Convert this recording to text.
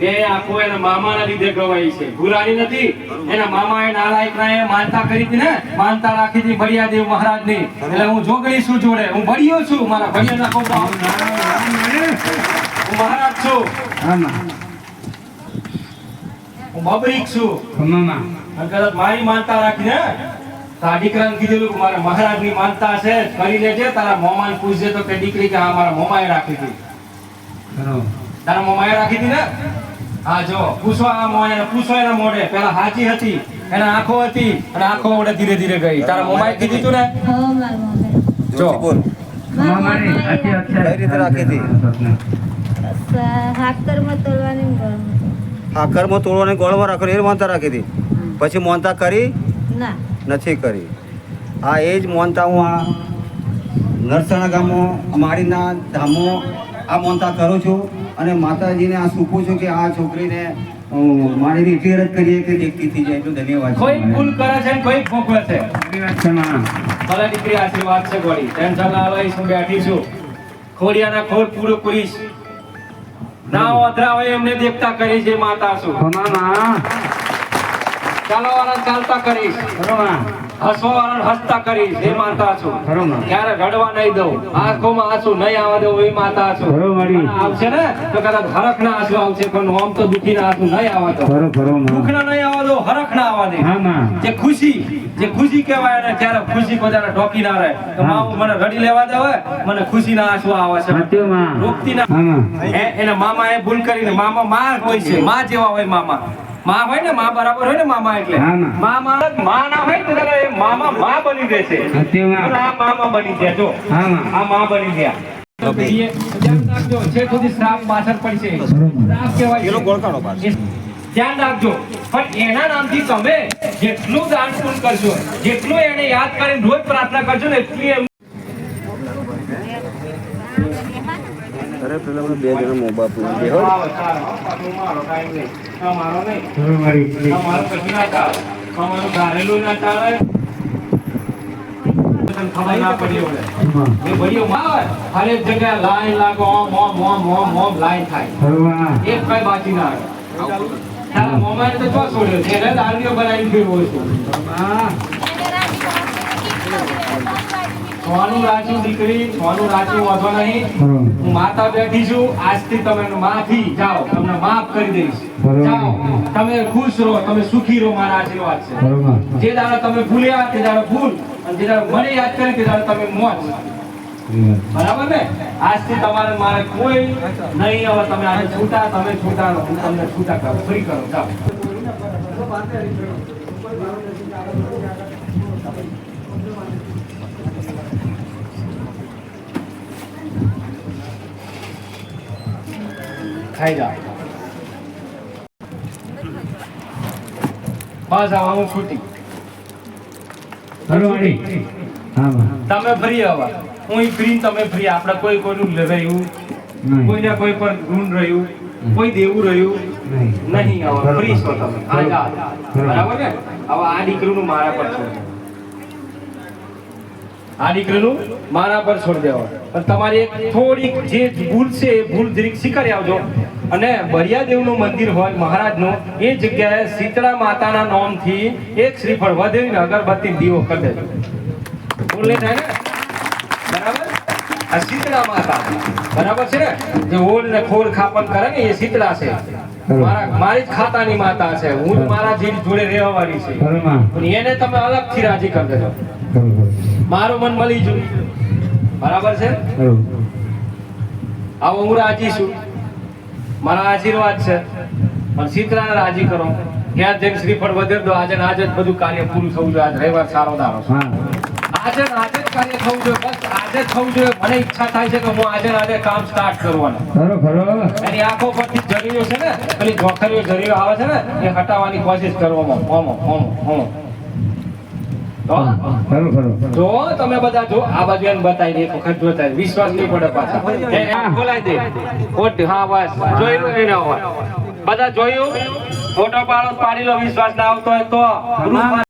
બે આંખો એના મામાના લીધે ગવાઈ છે. ભૂરાની નથી. એના મામાએ નાલાયકરાએ માનતા કરી હતી ને? માનતા રાખી હતી ભડિયાદેવ મહારાજની. એટલે હું જોગણી છું જોડે. હું ભડિયો છું. મારા ભડિયાના કોપા હું મહારાજ છું. હું બબરીક છું. કદાચ મારી માનતા રાખીને તો દીકરાને કીધેલું કે મારે મહારાજની માનતા છે. કરી લેજે. તારા મોમાને પૂછજે તો કે દીકરી કે હા મારા મોમાએ રાખી હતી. તારા મોમાએ રાખી હતી ને? હા જો પૂછવા આ મોએ પૂછો એના મોઢે. પેલા હાચી હતી એને આંખો હતી અને આંખો વડે ધીરે ધીરે ગઈ. તારા મોમાએ કીધી તું ને? જો. બોલ. કઈ રાખી હતી? હાકરમાં તોડવાની ને તોડવાની ગોળમાં રાખો એ મોનતા રાખી હતી. પછી મોનતા કરી? ના. નથી કરી. આ એ જ મોનતા હું આ નરસણા ગામો અમારીના ધામો આ મોનતા કરું છું. અને માતાજીને આ સૂકું છું કે આ છોકરીને મારી એટલી અરજ કરીએ કે દેખતી થઈ જાય? તો ધન્યવાદ કોઈ ભૂલ કરે છે ને કોઈ ભોગવે છે? ભલે દીકરી આશીર્વાદ છે ગોળી. ટેન્શન ના લઈશ હું બેઠી છું. ખોડિયાના ખોર પૂરો કરીશ. ના ઓધરા હોય એમને દેખતા કરી છે માતા છું. ચાલો વાળા ચાલતા કરીશ. હસવા વાળા હસતા કરી હે માતા છું ક્યારે રડવા નહીં દઉં આંખોમાં આંસુ નહીં આવવા દઉં એ માતા છું આવશે ને તો કદાચ હરખ ના આંસુ આવશે પણ આમ તો દુખી ના આંસુ નહીં આવવા દો દુઃખ ના નહીં આવવા દો હરખ ના આવવા દે. જે ખુશી જે ખુશી કહેવાય ને ત્યારે ખુશી બધાને ઢોકી ના રહે. તો મામું મને રડી લેવા દે હોય મને ખુશી ના આંસુ આવે છે. રોકતી ના એના મામા એ ભૂલ કરીને મામા માં હોય છે માં જેવા હોય મામા. માં હોય ને માં બરાબર હોય ને મામા એટલે. મામા માં ના હોય તો તારે એ મામા માં બની જશે આ મામા બની ગયા જો. આ માં બની ગયા. ધ્યાન રાખજો. પણ એના નામથી તમે જેટલું દાન પુણ્ય કરશો જેટલું એને યાદ કરીને રોજ પ્રાર્થના કરશો ને એટલી એમ અરે પેલા બે જણા મોબાઈલ પૂરી દે હો. આવો, સારું. તમારો કાંઈ નહીં. તમારો નહીં. તમારું કશું ના ચાલે. તમારું ધારેલું ના ચાલે. તને ખબર ના પડી હોય. એ ભાઈઓ માં આવે, હરેક જગ્યાએ લાઈન લાગો, ઓમ, ઓમ, ઓમ, ઓમ, ઓમ, લાઈન થાય. એક કઈ બાકી ના આવે. તારા મોમાએ તો છોડ્યો છે? બનાવીને ફેરવો છે. સોનું રાજુ દીકરી, છોનું રાજુ વાંધો નહીં. હું માતા બેઠી છું. આજથી તમે માફી જાઓ. તમને માફ કરી દઈશ. જાઓ. તમે ખુશ રહો. તમે સુખી રહો. મારા આશીર્વાદ છે. જે દાડો તમે ભૂલ્યા તે દાડો ભૂલ. અને જે દાડો મને યાદ કરી તે દાડો તમે મોજ બરાબર ને? આજથી તમારે મારે કોઈ નહીં. હવે તમે આજે છૂટા તમે છૂટા હું તમને છૂટા કરું. ફ્રી કરો. જાઓ. ખાઈ બસ હું છૂટી તમે ફ્રી હવે હું ફ્રી તમે ફ્રી આપણે કોઈ કોઈનું રહ્યું કોઈને કોઈ પર ઋણ રહ્યું. કોઈ દેવું રહ્યું. નહીં. હવે ફ્રી છો તમે. બરાબર. ને? હવે આ દીકરીનું મારા પર છોડ આ દીકરીનું મારા પર છોડી દેવા. પણ તમારી એક થોડીક જે ભૂલ છે એ ભૂલ જરીક સ્વીકારી આવજો. અને બરિયાદેવનું મંદિર હોય મહારાજનું એ જગ્યાએ શીતળા માતાના નામથી એક શ્રીફળ વધેવીને અગરબત્તી દીવો કરી દેજો. ભૂલ નહીં થાય ને? બરાબર? આ શીતળા માતા. બરાબર છે ને? જે ઓળ ને ખોલ ખાપન કરે ને એ શીતળા છે. મારા મારી જ ખાતાની માતા છે. હું જ મારા જીવ જોડે રહેવાની છે. પણ એને તમે અલગથી રાજી કરી દેજો. મારું મન મળી જુ બરાબર છે? આવો હું રાજી છું. મારા આશીર્વાદ છે. પણ સીતરાને રાજી કરો. ક્યાં જઈને શ્રીફળ વધેર દો. આજે આજે જ બધું કાર્ય પૂરું થવું જોઈએ. આજ રવિવાર સારો દારો આજે આજે જ કાર્ય થવું જોઈએ. બસ આજે થવું જોઈએ. મને ઈચ્છા થાય છે કે હું આજે આજે કામ સ્ટાર્ટ કરવાનું. એની આંખો પરથી જરીઓ છે ને પેલી જોખરીઓ જરીઓ આવે છે ને એ હટાવવાની કોશિશ કરવામાં ઓમો ઓમો જો, તમે બધા જો, આ બાજુ બતાવી દે, એક વખત જોતા વિશ્વાસ નહીં પડે પાછા. દે. ખોટ હા, બસ. જોયું બધા જોયું? ફોટો પાડો, પાડી લો, વિશ્વાસ ના આવતો હોય તો.